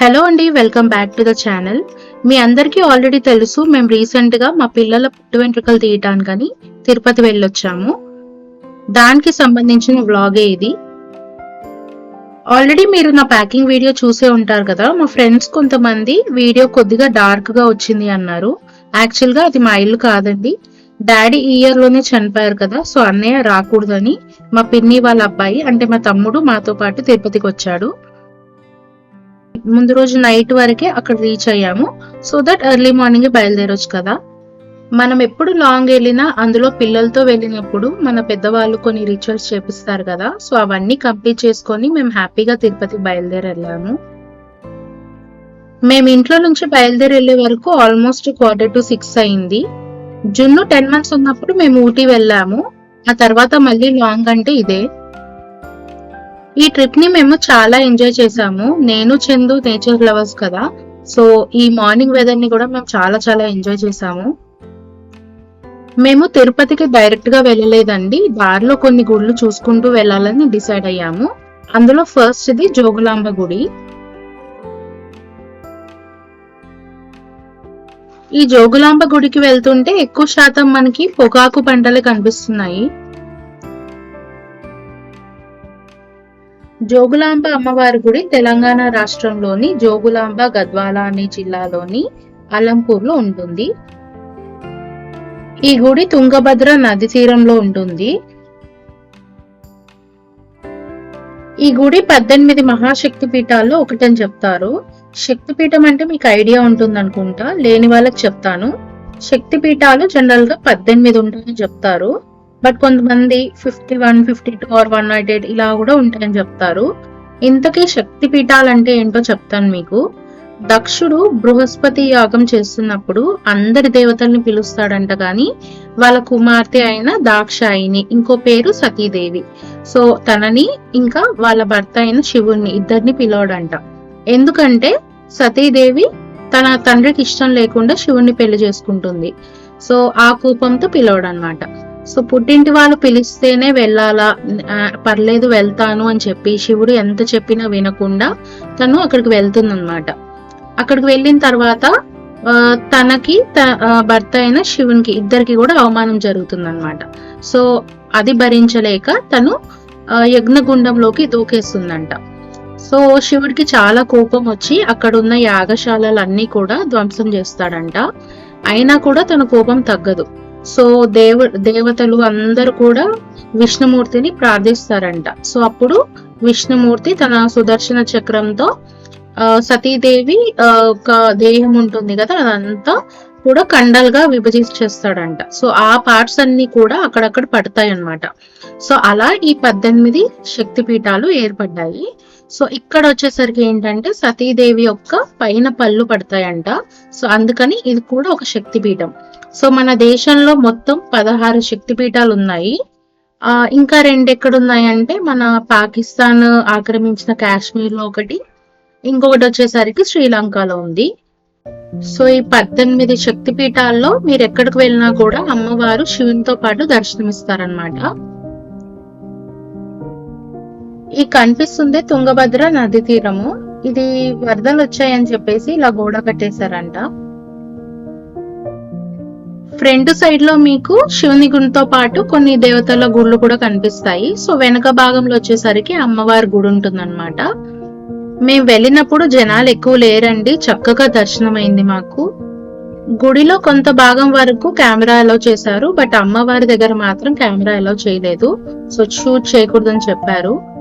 Hello అండి welcome back to the channel మీ అందరికీ already తెలుసు మేము రీసెంట్గా మా పిల్లల పుట్టు వెంట్రుకలు తీయటానికని తిరుపతి వెళ్ళొచ్చాము. దానికి సంబంధించిన వ్లాగే ఇది. ఆల్రెడీ మీరు నా ప్యాకింగ్ వీడియో చూసే ఉంటారు కదా మా ఫ్రెండ్స్ కొంతమంది వీడియో కొద్దిగా డార్క్గా వచ్చింది అన్నారు. యాక్చువల్గా అది మా ఇల్లు కాదండి. డాడీ ఈ ఇయర్లోనే చనిపోయారు కదా సో అన్నయ్య రాకూడదని మా పిన్ని వాళ్ళ అబ్బాయి అంటే మా తమ్ముడు మాతో పాటు తిరుపతికి వచ్చాడు. ముందు రోజు నైట్ వరకే అక్కడ రీచ్ అయ్యాము. సో దట్ ఎర్లీ మార్నింగ్ బయలుదేరొచ్చు కదా. మనం ఎప్పుడు లాంగ్ వెళ్ళినా అందులో పిల్లలతో వెళ్ళినప్పుడు మన పెద్దవాళ్ళు కొన్ని రిచువల్స్ చేపిస్తారు కదా. సో అవన్నీ కంప్లీట్ చేసుకొని మేము హ్యాపీగా తిరుపతి బయలుదేరి వెళ్ళాము మేము ఇంట్లో నుంచి బయలుదేరి వెళ్ళే వరకు ఆల్మోస్ట్ క్వార్టర్ టు సిక్స్ అయింది. జున్ను టెన్ మంత్స్ ఉన్నప్పుడు మేము ఊటీ వెళ్ళాము. ఆ తర్వాత మళ్ళీ లాంగ్ అంటే ఇదే. ఈ ట్రిప్ని మేము చాలా ఎంజాయ్ చేసాము నేను చందు నేచర్ లవర్స్ కదా. సో ఈ మార్నింగ్ వెదర్ని కూడా మేము చాలా చాలా ఎంజాయ్ చేసాము మేము తిరుపతికి డైరెక్ట్గా వెళ్ళలేదండి. దారిలో కొన్ని గుళ్ళు చూసుకుంటూ వెళ్ళాలని డిసైడ్ అయ్యాము. అందులో ఫస్ట్ ఇది జోగులాంబ గుడి. ఈ జోగులాంబ గుడికి వెళ్తుంటే ఎక్కువ శాతం మనకి పొగాకు పంటలే కనిపిస్తున్నాయి. జోగులాంబ అమ్మవారి గుడి తెలంగాణ రాష్ట్రంలోని జోగులాంబ గద్వాల అనే జిల్లాలోని అలంపూర్లో ఉంటుంది. ఈ గుడి తుంగభద్ర నది తీరంలో ఉంటుంది. ఈ గుడి పద్దెనిమిది మహాశక్తి పీఠాల్లో ఒకటని చెప్తారు. శక్తిపీఠం అంటే మీకు ఐడియా ఉంటుంది అనుకుంటా లేని వాళ్ళకి చెప్తాను. శక్తి పీఠాలు జనరల్గా పద్దెనిమిది ఉంటాయని చెప్తారు. బట్ కొంతమంది fifty one fifty two or one nought eight ఇలా కూడా ఉంటాయని చెప్తారు. ఇంతకీ శక్తి పీఠాలు అంటే ఏంటో చెప్తాను మీకు. దక్షుడు బృహస్పతి యాగం చేస్తున్నప్పుడు అందరి దేవతల్ని పిలుస్తాడంట గాని వాళ్ళ కుమార్తె అయిన దాక్షాయిని ఇంకో పేరు సతీదేవి. సో తనని ఇంకా వాళ్ళ భర్త అయిన శివుణ్ణి ఇద్దరిని పిలవడంట. ఎందుకంటే సతీదేవి తన తండ్రికి ఇష్టం లేకుండా శివుణ్ణి పెళ్ళి చేసుకుంటుంది. సో ఆ కూపంతో పిలవడనమాట సో పుట్టింటి వాళ్ళు పిలిస్తేనే వెళ్ళాలా? పర్లేదు వెళ్తాను అని చెప్పి శివుడు ఎంత చెప్పినా వినకుండా తను అక్కడికి వెళ్తుందనమాట అక్కడికి వెళ్ళిన తర్వాత ఆ, తనకి భర్త అయిన శివునికి ఇద్దరికి కూడా అవమానం జరుగుతుందనమాట సో అది భరించలేక తను ఆ, యజ్ఞగుండంలోకి దూకేస్తుందంట. సో శివుడికి చాలా కోపం వచ్చి అక్కడ ఉన్న యాగశాలలన్నీ కూడా ధ్వంసం చేస్తాడంట. అయినా కూడా తన కోపం తగ్గదు. సో దేవ దేవతలు అందరూ కూడా విష్ణుమూర్తిని ప్రార్థిస్తారంట. సో అప్పుడు విష్ణుమూర్తి తన సుదర్శన చక్రంతో ఆ, సతీదేవి ఒక దేహం ఉంటుంది కదా అదంతా కూడా కండలుగా విభజించేస్తాడంట. సో ఆ పార్ట్స్ అన్ని కూడా అక్కడక్కడ పడతాయి అన్నమాట సో అలా ఈ పద్దెనిమిది శక్తి పీఠాలు ఏర్పడ్డాయి. సో ఇక్కడ వచ్చేసరికి ఏంటంటే సతీదేవి యొక్క పైన పళ్ళు పడతాయంట. సో అందుకని ఇది కూడా ఒక శక్తి పీఠం సో మన దేశంలో మొత్తం పదహారు శక్తి పీఠాలు ఉన్నాయి. ఆ ఇంకా రెండు ఎక్కడ ఉన్నాయంటే మన పాకిస్తాన్ ఆక్రమించిన కాశ్మీర్లో ఒకటి ఇంకొకటి వచ్చేసరికి శ్రీలంకలో ఉంది. సో ఈ పద్దెనిమిది శక్తి పీఠాల్లో మీరు ఎక్కడికి వెళ్ళినా కూడా అమ్మవారు శివునితో పాటు దర్శనమిస్తారనమాట ఈ కనిపిస్తుంది తుంగభద్ర నది తీరము. ఇది వరదలు వచ్చాయని చెప్పేసి ఇలా గోడ కట్టేశారంట. ఫ్రంట్ సైడ్లో మీకు శివుని గుడితో పాటు కొన్ని దేవతల గుళ్ళు కూడా కనిపిస్తాయి. సో వెనక భాగంలో వచ్చేసరికి అమ్మవారి గుడి ఉంటుందన్నమాట. మేము వెళ్ళినప్పుడు జనాలు ఎక్కువ లేరండి. చక్కగా దర్శనం అయింది మాకు. గుడిలో కొంత భాగం వరకు కెమెరా అలో చేశారు. బట్ అమ్మవారి దగ్గర మాత్రం కెమెరా అలో చేయలేదు. సో షూట్ చేయకూడదని చెప్పారు.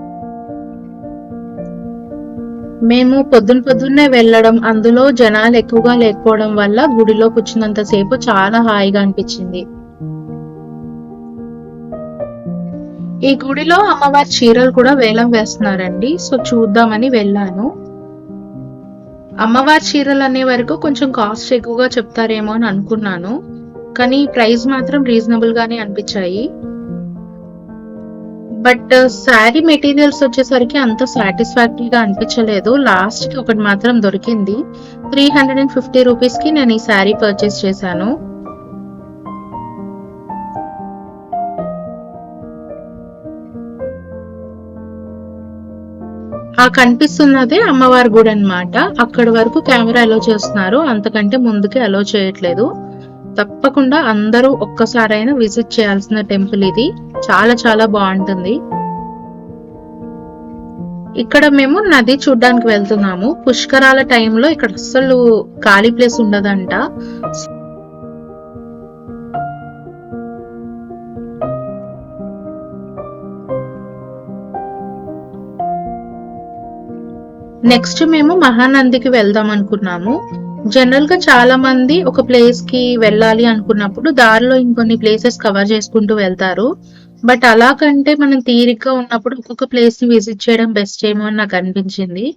మేము పొద్దున పొద్దున్నే వెళ్ళడం అందులో జనాలు ఎక్కువగా లేకపోవడం వల్ల గుడిలో కూర్చున్నంత సేపు చాలా హాయిగా అనిపించింది. ఈ గుడిలో అమ్మవారి చీరలు కూడా వేలం వేస్తున్నారండి. సో చూద్దామని వెళ్ళాను. అమ్మవారి చీరలు అనే వరకు కొంచెం కాస్ట్ ఎక్కువగా చెప్తారేమో అని అనుకున్నాను. కానీ ప్రైస్ మాత్రం రీజనబుల్ గానే అనిపించాయి. బట్ uh, శారీ మెటీరియల్స్ వచ్చేసరికి అంత సాటిస్ఫాక్టరీగా అనిపించలేదు. లాస్ట్కి ఒకటి మాత్రం దొరికింది. త్రీ హండ్రెడ్ అండ్ ఫిఫ్టీ రూపీస్కి నేను ఈ శారీ పర్చేస్ చేశాను. ఆ కనిపిస్తున్నదే అమ్మవారి గుడి అన్నమాట. అక్కడి వరకు కెమెరా అలో చేస్తున్నారు. అంతకంటే ముందుకి అలో చేయట్లేదు. తప్పకుండా అందరూ ఒక్కసారైనా విజిట్ చేయాల్సిన టెంపుల్ ఇది. చాలా చాలా బాగుంటుంది. ఇక్కడ మేము నది చూడ్డానికి వెళ్తున్నాము. పుష్కరాల టైంలో ఇక్కడ అస్సలు ఖాళీ ప్లేస్ ఉండదంట. నెక్స్ట్ మేము మహానందికి వెళ్దాం అనుకున్నాము. జనరల్గా చాలా మంది ఒక ప్లేస్కి వెళ్ళాలి అనుకున్నప్పుడు దారిలో ఇంకొన్ని ప్లేసెస్ కవర్ చేసుకుంటూ వెళ్తారు. బట్ అలా కంటే మనం తీరిగ్గా ఉన్నప్పుడు ఒక్కొక్క ప్లేస్ని విజిట్ చేయడం బెస్ట్ ఏమో అని నాకు అనిపించింది.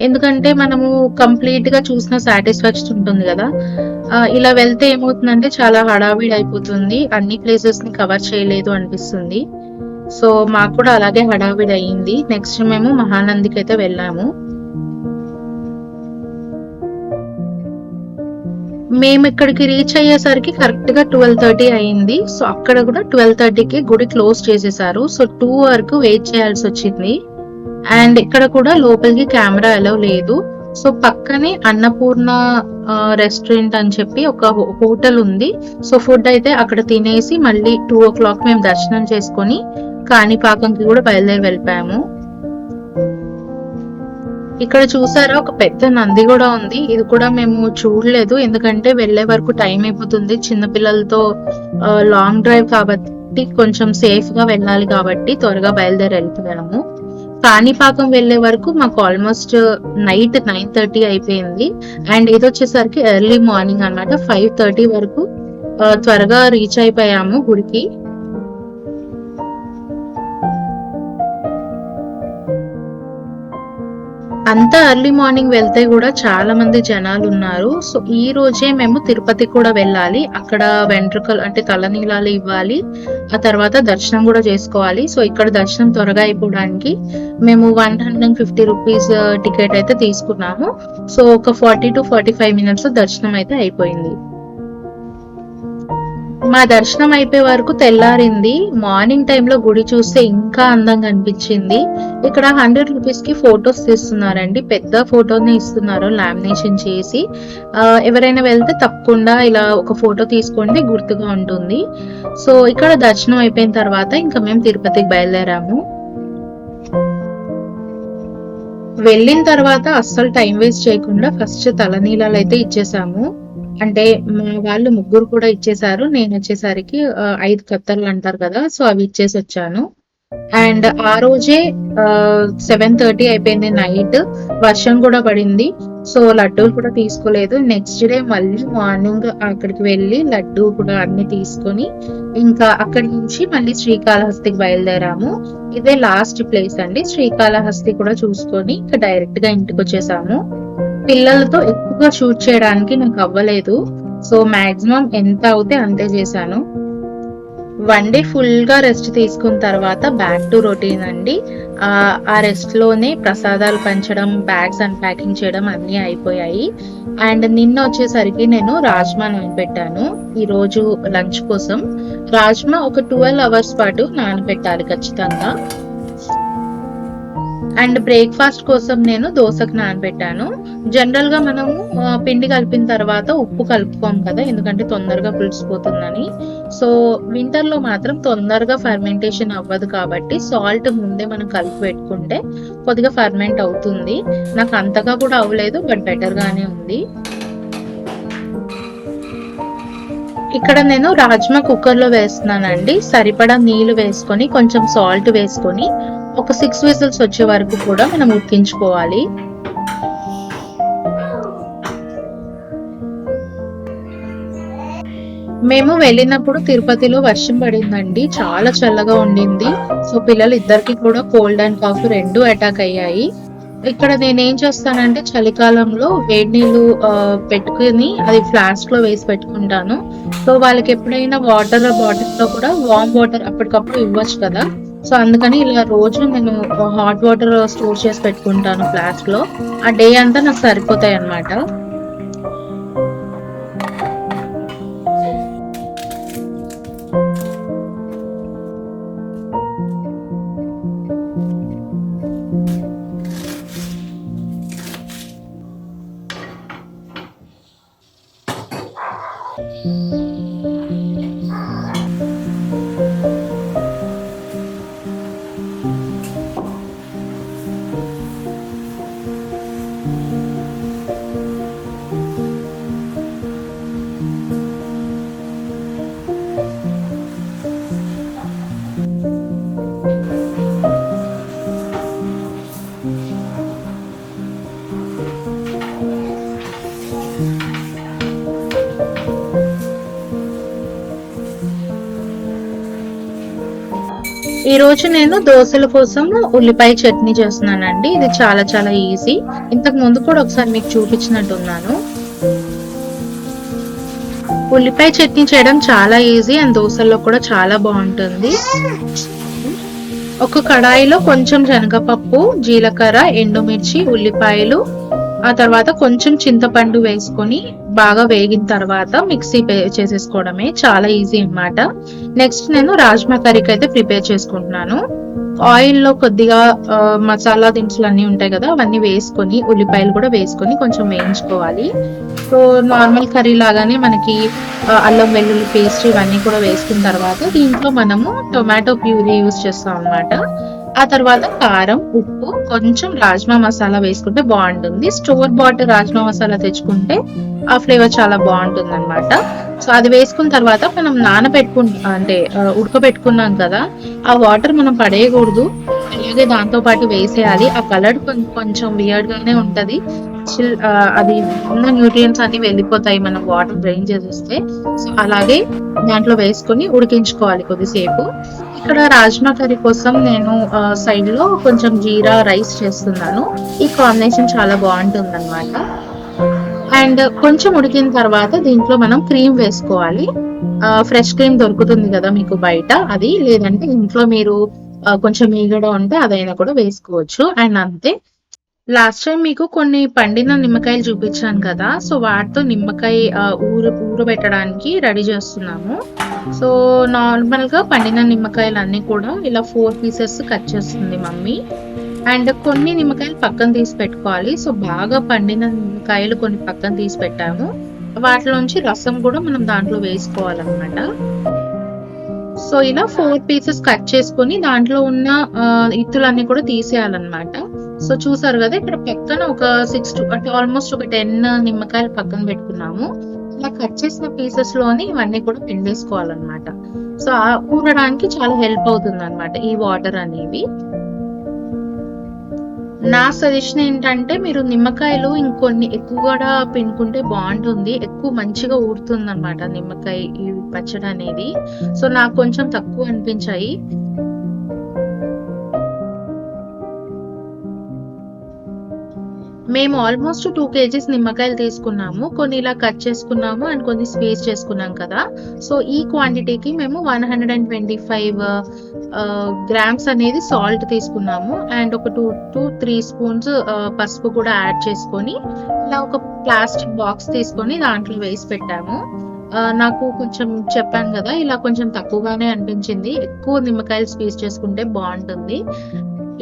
ఎందుకంటే మనము కంప్లీట్గా చూసిన సాటిస్ఫాక్షన్ ఉంటుంది కదా. ఇలా వెళ్తే ఏమవుతుందంటే చాలా హడావిడి అయిపోతుంది. అన్ని ప్లేసెస్ని కవర్ చేయలేదు అనిపిస్తుంది. సో మాకు కూడా అలాగే హడావిడి అయ్యింది. నెక్స్ట్ మేము మహానందికి అయితే వెళ్ళాము. మేము ఇక్కడికి రీచ్ అయ్యేసరికి కరెక్ట్గా ట్వెల్వ్ థర్టీ అయింది. సో అక్కడ కూడా ట్వెల్వ్ థర్టీకి గుడి క్లోజ్ చేసేసారు. సో టూ వరకు వెయిట్ చేయాల్సి వచ్చింది. అండ్ ఇక్కడ కూడా లోపలికి కెమెరా అలౌ లేదు. సో పక్కనే అన్నపూర్ణ రెస్టారెంట్ అని చెప్పి ఒక హో- హోటల్ ఉంది. సో ఫుడ్ అయితే అక్కడ తినేసి మళ్ళీ టూ ఓ క్లాక్ మేము దర్శనం చేసుకొని కాణిపాకంకి కూడా బయలుదేరి వెళ్ళిపోయాము. ఇక్కడ చూసారా ఒక పెద్ద నంది కూడా ఉంది. ఇది కూడా మేము చూడలేదు. ఎందుకంటే వెళ్ళే వరకు టైం అయిపోతుంది. చిన్న పిల్లలతో లాంగ్ డ్రైవ్ కాబట్టి కొంచెం సేఫ్గా వెళ్ళాలి కాబట్టి త్వరగా బయలుదేరి వెళ్ళిపోయాము కాణిపాకం వెళ్ళే వరకు మాకు ఆల్మోస్ట్ నైట్ నైన్ థర్టీ అయిపోయింది. అండ్ ఇది వచ్చేసరికి ఎర్లీ మార్నింగ్ అనమాట ఫైవ్ థర్టీ వరకు త్వరగా రీచ్ అయిపోయాము గుడికి. అంత ఎర్లీ మార్నింగ్ వెళ్తే కూడా చాలా మంది జనాలు ఉన్నారు. సో ఈ రోజే మేము తిరుపతి కూడా వెళ్ళాలి. అక్కడ వెంట్రుకలు అంటే తలనీలాలు ఇవ్వాలి. ఆ తర్వాత దర్శనం కూడా చేసుకోవాలి. సో ఇక్కడ దర్శనం త్వరగా అయిపోవడానికి మేము one hundred and fifty rupees ticket అయితే తీసుకున్నాము. సో ఒక forty to forty five minutes దర్శనం అయితే అయిపోయింది. మా దర్శనం అయిపోయే వరకు తెల్లారింది. మార్నింగ్ టైంలో గుడి చూస్తే ఇంకా అందంగా అనిపించింది. ఇక్కడ హండ్రెడ్ రూపీస్కి ఫొటోస్ తీస్తున్నారండి. పెద్ద ఫోటోని ఇస్తున్నారు లామినేషన్ చేసి. ఎవరైనా వెళ్తే తప్పకుండా ఇలా ఒక ఫోటో తీసుకోండి గుర్తుగా ఉంటుంది. సో ఇక్కడ దర్శనం అయిపోయిన తర్వాత ఇంకా మేము తిరుపతికి బయలుదేరాము. వెళ్ళిన తర్వాత అస్సలు టైం వేస్ట్ చేయకుండా ఫస్ట్ తలనీలాలు అయితే ఇచ్చేసాము. అంటే మా వాళ్ళు ముగ్గురు కూడా ఇచ్చేసారు నేను వచ్చేసరికి ఐదు కత్తర్లు అంటారు కదా సో అవి ఇచ్చేసి వచ్చాను. అండ్ ఆ రోజే సెవెన్ థర్టీ అయిపోయింది నైట్. వర్షం కూడా పడింది. సో లడ్డూలు కూడా తీసుకోలేదు. నెక్స్ట్ డే మళ్ళీ మార్నింగ్ అక్కడికి వెళ్ళి లడ్డు కూడా అన్ని తీసుకొని ఇంకా అక్కడి నుంచి మళ్ళీ శ్రీకాళహస్తికి బయలుదేరాము. ఇదే లాస్ట్ ప్లేస్ అండి. శ్రీకాళహస్తి కూడా చూసుకొని ఇంకా డైరెక్ట్గా ఇంటికి వచ్చేసాము. పిల్లలతో ఎక్కువగా షూట్ చేయడానికి నాకు అవ్వలేదు. సో మాక్సిమం ఎంత అవుతే అంతే చేశాను. వన్ డే ఫుల్గా రెస్ట్ తీసుకున్న తర్వాత బ్యాక్ టు రొటీన్ అండి. ఆ, రెస్ట్లోనే రెస్ట్లోనే ప్రసాదాలు పంచడం బ్యాగ్స్ అన్ప్యాకింగ్ చేయడం అన్ని అయిపోయాయి. అండ్ నిన్న వచ్చేసరికి నేను రాజ్మా నానబెట్టాను. ఈ రోజు లంచ్ కోసం. రాజ్మా ఒక ట్వెల్వ్ అవర్స్ పాటు నానబెట్టాలి ఖచ్చితంగా. అండ్ బ్రేక్ఫాస్ట్ కోసం నేను దోశకు నానబెట్టాను. జనరల్గా మనము పిండి కలిపిన తర్వాత ఉప్పు కలుపుకోం కదా ఎందుకంటే తొందరగా పులిసిపోతుందని. సో వింటర్లో మాత్రం తొందరగా ఫర్మెంటేషన్ అవ్వదు కాబట్టి సాల్ట్ ముందే మనం కలిపి పెట్టుకుంటే కొద్దిగా ఫర్మెంట్ అవుతుంది. నాకు అంతగా కూడా అవ్వలేదు బట్ బెటర్ గానే ఉంది. ఇక్కడ నేను రాజ్మా కుక్కర్లో వేస్తున్నానండి. సరిపడా నీళ్ళు వేసుకొని కొంచెం సాల్ట్ వేసుకొని ఒక సిక్స్ విజిల్స్ వచ్చే వరకు కూడా మనం ఉడికించుకోవాలి. మేము వెళ్ళినప్పుడు తిరుపతిలో వర్షం పడిందండి. చాలా చల్లగా ఉండింది. సో పిల్లలు ఇద్దరికి కూడా కోల్డ్ అండ్ కాఫ్ రెండు అటాక్ అయ్యాయి. ఇక్కడ నేనేం చేస్తానంటే చలికాలంలో వేడి నీళ్ళు పెట్టుకుని అది ఫ్లాస్క్లో వేసి పెట్టుకుంటాను. సో వాళ్ళకి ఎప్పుడైనా వాటర్ బాటిల్లో కూడా వామ్ వాటర్ అప్పటికప్పుడు ఇవ్వచ్చు కదా. సో అందుకని ఇలా రోజు నేను హాట్ వాటర్ స్టోర్ చేసి పెట్టుకుంటాను ఫ్లాస్క్లో. ఆ డే అంతా నాకు సరిపోతాయి అన్నమాట ఈ రోజు నేను దోశల కోసం ఉల్లిపాయ చట్నీ చేస్తున్నానండి. ఇది చాలా చాలా ఈజీ. ఇంతకు ముందు కూడా ఒకసారి మీకు చూపించినట్టున్నాను. ఉల్లిపాయ చట్నీ చేయడం చాలా ఈజీ అండ్ దోశల్లో కూడా చాలా బాగుంటుంది. ఒక కడాయిలో కొంచెం శనగపప్పు జీలకర్ర ఎండుమిర్చి ఉల్లిపాయలు ఆ తర్వాత కొంచెం చింతపండు వేసుకొని బాగా వేగిన తర్వాత మిక్సీ చేసేసుకోవడమే చాలా ఈజీ అనమాట నెక్స్ట్ నేను రాజ్మా కర్రీకి అయితే ప్రిపేర్ చేసుకుంటున్నాను. ఆయిల్లో కొద్దిగా మసాలా దినుసులు అన్నీ ఉంటాయి కదా అవన్నీ వేసుకొని ఉల్లిపాయలు కూడా వేసుకొని కొంచెం వేయించుకోవాలి. సో నార్మల్ కర్రీ లాగానే మనకి అల్లం వెల్లుల్లి పేస్ట్ ఇవన్నీ కూడా వేసుకున్న తర్వాత దీంట్లో మనము టొమాటో ప్యూరీ యూస్ చేస్తాం అనమాట ఆ తర్వాత కారం ఉప్పు కొంచెం రాజ్మా మసాలా వేసుకుంటే బాగుంటుంది. స్టోర్ బాట్ రాజ్మా మసాలా తెచ్చుకుంటే ఆ ఫ్లేవర్ చాలా బాగుంటుంది అనమాట సో అది వేసుకున్న తర్వాత మనం నానబెట్టుకు అంటే ఉడకబెట్టుకున్నాం కదా ఆ వాటర్ మనం పడేయకూడదు. అలాగే దాంతో పాటు వేసేయాలి. ఆ కలర్ కొంచెం వియర్డ్ గానే ఉంటది. అది ఉన్న న్యూట్రియన్స్ అన్ని వెళ్ళిపోతాయి మనం వాటర్ డ్రైన్ చేసేస్తే. సో అలాగే దాంట్లో వేసుకొని ఉడికించుకోవాలి కొద్దిసేపు. ఇక్కడ రాజ్మా కర్రీ కోసం నేను సైడ్లో కొంచెం జీరా రైస్ చేస్తున్నాను. ఈ కాంబినేషన్ చాలా బాగుంటుంది అనమాట అండ్ కొంచెం ఉడికిన తర్వాత దీంట్లో మనం క్రీమ్ వేసుకోవాలి. ఫ్రెష్ క్రీమ్ దొరుకుతుంది కదా మీకు బయట అది. లేదంటే ఇంట్లో మీరు కొంచెం ఈగడ ఉంటే అదైనా కూడా వేసుకోవచ్చు. అండ్ అంతే. లాస్ట్ టైం మీకు కొన్ని పండిన నిమ్మకాయలు చూపించాను కదా సో వాటితో నిమ్మకాయ ఊరు ఊరబెట్టడానికి రెడీ చేస్తున్నాము. సో నార్మల్గా పండిన నిమ్మకాయలు అన్నీ కూడా ఇలా ఫోర్ పీసెస్ కట్ చేస్తుంది మమ్మీ. అండ్ కొన్ని నిమ్మకాయలు పక్కన తీసి పెట్టుకోవాలి. సో బాగా పండిన నిమ్మకాయలు కొన్ని పక్కన తీసి పెట్టాము. వాటిలోంచి రసం కూడా మనం దాంట్లో వేసుకోవాలన్నమాట. సో ఇలా ఫోర్ పీసెస్ కట్ చేసుకొని దాంట్లో ఉన్న ఇత్తులన్నీ కూడా తీసేయాలన్నమాట. సో చూసారు కదా ఇక్కడ పక్కన ఒక సిక్స్ టు అంటే ఆల్మోస్ట్ ఒక టెన్ నిమ్మకాయలు పక్కన పెట్టుకున్నాము. ఇలా కట్ చేసిన పీసెస్లోని ఇవన్నీ కూడా పిండేసుకోవాలన్నమాట. సో ఆ ఊరడానికి చాలా హెల్ప్ అవుతుంది అనమాట ఈ వాటర్ అనేవి. నా సజెషన్ ఏంటంటే మీరు నిమ్మకాయలు ఇంకొన్ని ఎక్కువ కూడా పిండుకుంటే బాగుంటుంది. ఎక్కువ మంచిగా ఊరుతుంది అనమాట నిమ్మకాయ ఈ పచ్చడి అనేది. సో నాకు కొంచెం తక్కువ అనిపించాయి. మేము ఆల్మోస్ట్ టూ కేజీస్ నిమ్మకాయలు తీసుకున్నాము. కొన్ని ఇలా కట్ చేసుకున్నాము అండ్ కొన్ని స్పేస్ చేసుకున్నాం కదా. సో ఈ క్వాంటిటీకి మేము one hundred and twenty five grams అనేది సాల్ట్ తీసుకున్నాము. అండ్ ఒక టూ టూ త్రీ స్పూన్స్ పసుపు కూడా యాడ్ చేసుకొని ఇలా ఒక ప్లాస్టిక్ బాక్స్ తీసుకొని దాంట్లో వేసి పెట్టాము. Uh, నాకు కొంచెం చెప్పాను కదా ఇలా కొంచెం తక్కువగానే అనిపించింది. ఎక్కువ నిమ్మకాయలు స్పీస్ చేసుకుంటే బాగుంటుంది.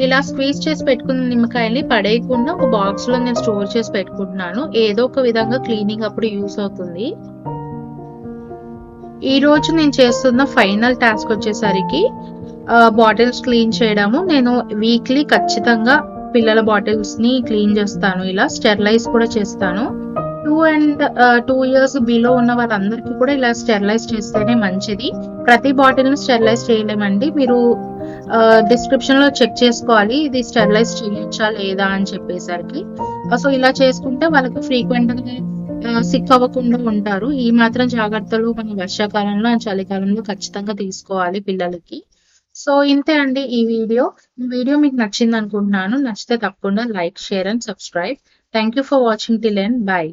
ఇలా స్క్వీజ్ చేసి పెట్టుకున్న నిమ్మకాయల్ని పడేయకుండా ఒక బాక్స్లో నేను స్టోర్ చేసి పెట్టుకుంటున్నాను. ఏదో ఒక విధంగా క్లీనింగ్ అప్పుడు యూస్ అవుతుంది. ఈ రోజు నేను చేస్తున్న ఫైనల్ టాస్క్ వచ్చేసరికి బాటిల్స్ క్లీన్ చేయడము. నేను వీక్లీ ఖచ్చితంగా పిల్లల బాటిల్స్ని క్లీన్ చేస్తాను. ఇలా స్టెరిలైజ్ కూడా చేస్తాను. Two and two years below ఉన్న వాళ్ళందరికీ కూడా ఇలా స్టెరిలైజ్ చేస్తేనే మంచిది. ప్రతి బాటిల్ని స్టెరిలైజ్ చేయలేమండి. మీరు డిస్క్రిప్షన్లో చెక్ చేసుకోవాలి. ఇది స్టెరిలైజ్ చేయొచ్చా లేదా అని చెప్పేసరికి. సో ఇలా చేసుకుంటే వాళ్ళకి ఫ్రీక్వెంట్గా సిక్ అవ్వకుండా ఉంటారు. ఈ మాత్రం జాగ్రత్తలు మన వర్షాకాలంలో అండ్ చలికాలంలో ఖచ్చితంగా తీసుకోవాలి పిల్లలకి. సో ఇంతే అండి ఈ వీడియో. ఈ వీడియో మీకు నచ్చింది అనుకుంటున్నాను నచ్చితే తప్పకుండా like share and subscribe. Thank you for watching till and bye